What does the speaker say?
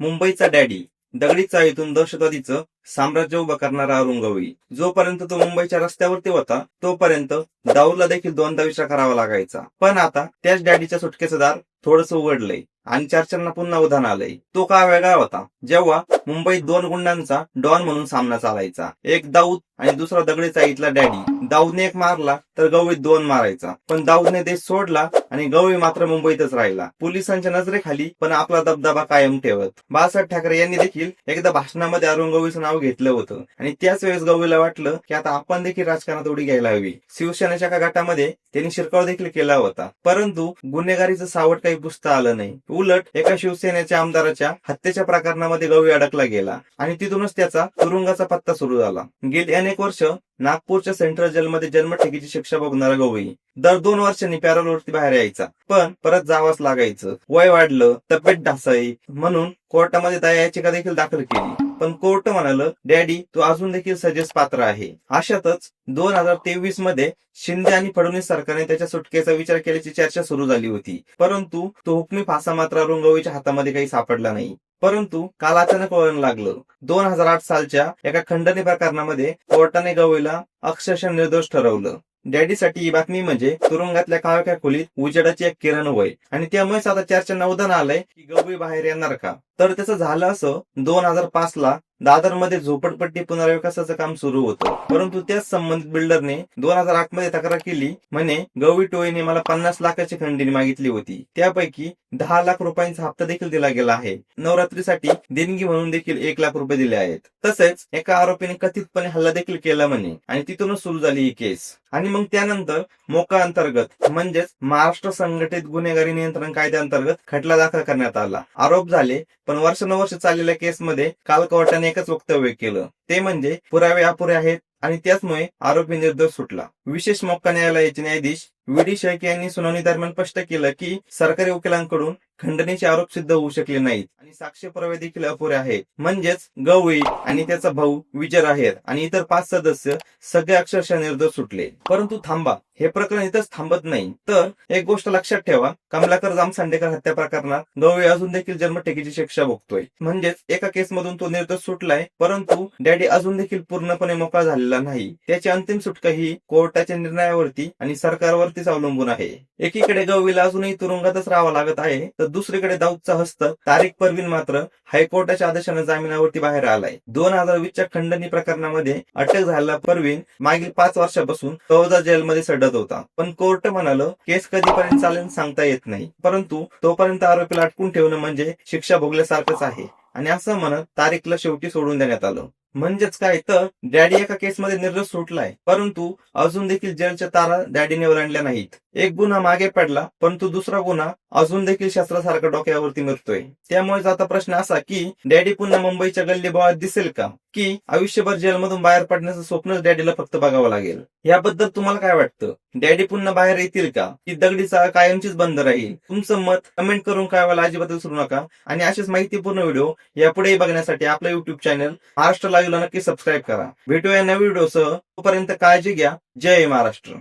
मुंबईचा डॅडी दगडी चाळीतून दहशतवादीचं साम्राज्य उभं करणारा अरुण गवळी जोपर्यंत तो मुंबईच्या रस्त्यावरती होता तोपर्यंत दाऊदला देखील दोनदा विचार करावा लागायचा. पण आता त्याच डॅडीच्या सुटकेचं दार थोडस उघडलंय आणि चर्चांना पुन्हा उधाण आलंय. तो का वेगळा होता? जेव्हा मुंबईत दोन गुंडांचा डॉन म्हणून सामना चालायचा. एक दाऊद आणि दुसरा दगडी चाळीतला डॅडी. दाऊदने एक मारला तर गवळीत दोन मारायचा. पण दाऊदने देश सोडला आणि गवळी मात्र मुंबईतच राहिला. पोलिसांच्या नजरेखाली पण आपला दबदबा कायम ठेवत. बाळासाहेब ठाकरे यांनी देखील एकदा भाषणामध्ये अरुण गवळीचं नाव घेतलं होतं. आणि त्याच वेळेस गवळीला वाटलं की आता आपण देखील राजकारणात उडी घ्यायला हवी. शिवसेनेच्या का गटामध्ये त्यांनी शिरकाव देखील केला होता. परंतु गुन्हेगारीचं सावट काही पुसता आलं नाही. उलट एका शिवसेनेच्या आमदाराच्या हत्येच्या प्रकरणामध्ये गवळी अडकला गेला. आणि तिथूनच त्याचा तुरुंगाचा पत्ता सुरू झाला. गेली अनेक वर्ष नागपूरच्या सेंट्रल जेलमध्ये जन्मठेकीची शिक्षा भोगणारा गवई. दर दोन वर्षांनी पॅरोलवरती बाहेर यायचा. पण परत जावंच लागायचं. वय वाढलं तब्येत ढासाई म्हणून कोर्टामध्ये दया याचिका देखील दाखल केली. पण कोर्ट म्हणाल डॅडी तू अजून देखील सजेस पात्र आहे. अशातच दोन हजार तेवीसमध्ये शिंदे आणि फडणवीस सरकारने त्याच्या सुटकेचा विचार केल्याची चर्चा सुरू झाली होती. परंतु तो हुकमी फासा मात्र रुंगवीच्या हातामध्ये काही सापडला नाही. परंतु काल अचानक वळण लागलं. दोन हजार आठ सालच्या एका खंडणी प्रकरणामध्ये कोर्टाने गवईला अक्षरशः निर्दोष ठरवलं. डॅडीसाठी ही बातमी म्हणजे तुरुंगातल्या काळक्या खोलीत उजेडाची एक किरण होय आणि त्यामुळेच आता चर्चा उदाहरण आलंय की गवळी बाहेर येणार का? तर त्याचं झालं असं दोन हजार पाच ला दादरमध्ये झोपडपट्टी पुनर्विकासाचं काम सुरू होतं. परंतु त्याच संबंधित बिल्डरने दोन हजार आठमध्ये तक्रार केली. म्हणे गवळी टोळीने मला पन्नास लाखाची खंडणी मागितली होती. त्यापैकी दहा लाख रुपयांचा हप्ता देखील दिला गेला आहे. नवरात्रीसाठी देणगी म्हणून देखील एक लाख रुपये दिले आहेत. तसेच एका आरोपीने कथितपणे हल्ला देखील केला म्हणे. आणि तिथूनच सुरू झाली ही केस. आणि मग त्यानंतर मोका अंतर्गत म्हणजेच महाराष्ट्र संघटित गुन्हेगारी नियंत्रण कायद्याअंतर्गत खटला दाखल करण्यात आला. आरोप झाले पण वर्षानुवर्ष चाललेल्या केसमध्ये काल कोर्टाने एकच वक्तव्य केलं. ते म्हणजे पुरावे अपुरे आहेत आणि त्याचमुळे आरोपी निर्दोष सुटला. विशेष मोक्का न्यायालयाचे न्यायाधीश व्ही डी शेळके यांनी सुनावणी दरम्यान स्पष्ट केलं की सरकारी वकिलांकडून खंडणीचे आरोप सिद्ध होऊ शकले नाहीत. आणि साक्ष पुरावे देखील अपुरे आहेत. म्हणजेच गवळी आणि त्याचा भाऊ विजय आहेर आणि इतर पाच सदस्य सगळे अक्षरशः निर्दोष सुटले. परंतु थांबा हे प्रकरण इथंच थांबत नाही. तर एक गोष्ट लक्षात ठेवा कमलाकर जामसांडेकर हत्या प्रकरणात गवळी अजून देखील जन्मठेकीची शिक्षा भोगतोय. म्हणजेच एका केसमधून तो निर्दोष सुटलाय परंतु डॅडी अजून देखील पूर्णपणे मोकळा झालेला नाही. त्याची अंतिम सुटका ही कोर्टाच्या निर्णयावरती आणि सरकारवरतीच अवलंबून आहे. एकीकडे गवळीला अजूनही तुरुंगातच राहावं लागत आहे तर दुसरीकडे दाऊदचा हस्त तारिक परवीन मात्र हायकोर्टाच्या आदेशानं जामिनावरती बाहेर आलाय. दोन हजार वीसच्या खंडणी प्रकरणामध्ये अटक झालेला परवीन मागील पाच वर्षापासून तळोजा जेलमध्ये सडत होता. पण कोर्ट म्हणाल केस कधीपर्यंत चालेल सांगता येत नाही. परंतु तोपर्यंत आरोपीला अटकून ठेवणं म्हणजे शिक्षा भोगल्यासारखंच आहे. आणि असं म्हणत तारीखला शेवटी सोडून देण्यात आलं. म्हणजेच काय तर डॅडी एका केसमध्ये निर्दोष सुटलाय. परंतु अजून देखील जेलच्या तारा डॅडीने ओलांडल्या नाहीत. एक गुन्हा मागे पडला परंतु दुसरा गुन्हा अजून देखील शस्त्रासारखा डोक्यावरती मिळतोय त्यामुळेच आता प्रश्न असा की डॅडी पुन्हा मुंबईच्या गल्ली बोळात दिसेल का? की आयुष्यभर जेलमधून बाहेर पडण्याचं स्वप्नच डॅडीला फक्त बघावं लागेल. याबद्दल तुम्हाला काय वाटतं? डॅडी पुन्हा बाहेर येतील का? की दगडीचा कायमचीच बंद राहील? तुमचं मत कमेंट करून कळवायला अजिबात विसरू नका. आणि असेच माहितीपूर्ण व्हिडिओ यापुढेही बघण्यासाठी आपलं युट्यूब चॅनल महाराष्ट्र लागला नक्की सबस्क्राईब करा. भेटूया नवीन व्हिडिओसह तोपर्यंत काळजी घ्या. जय महाराष्ट्र.